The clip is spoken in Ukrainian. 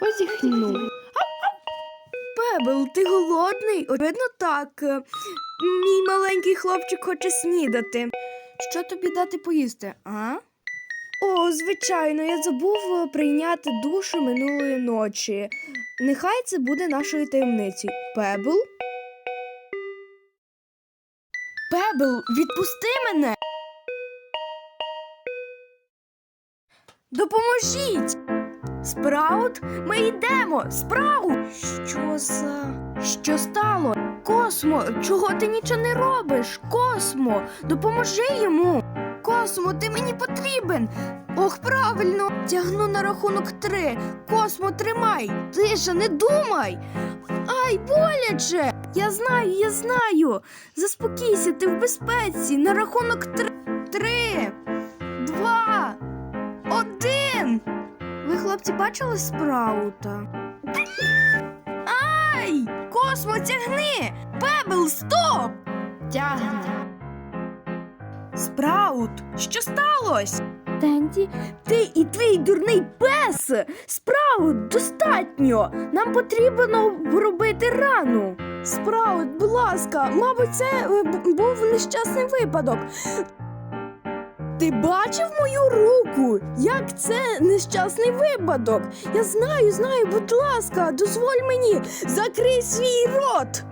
Позіхнув. Пебл, ти голодний? Очевидно, так. Мій маленький хлопчик хоче снідати. Що тобі дати поїсти, а? О, звичайно, я забув е, прийняти душу минулої ночі. Нехай це буде нашою таємницею. Пебл? Пебл, відпусти мене. Допоможіть! Спраут, ми йдемо! Спраут! Що за. Що стало? Космо, чого ти нічого не робиш? Космо, допоможи йому! Космо, ти мені потрібен! Ох, правильно! Тягну на рахунок три. Космо, тримай! Тиша, не думай! Ай, боляче! Я знаю, я знаю! Заспокійся, ти в безпеці! На рахунок три. Три, Ви, хлопці, бачили спраута? Ай! Космо, тягни! Пебл, стоп! Тягне. Спраут, що сталося? Тенді, ти і твій дурний пес! Спраут, достатньо! Нам потрібно робити рану. Спраут, будь ласка, мабуть, це е, був нещасний випадок. Ти бачив мою руку? Як це нещасний випадок? Я знаю, знаю, будь ласка, дозволь мені, закрий свій рот.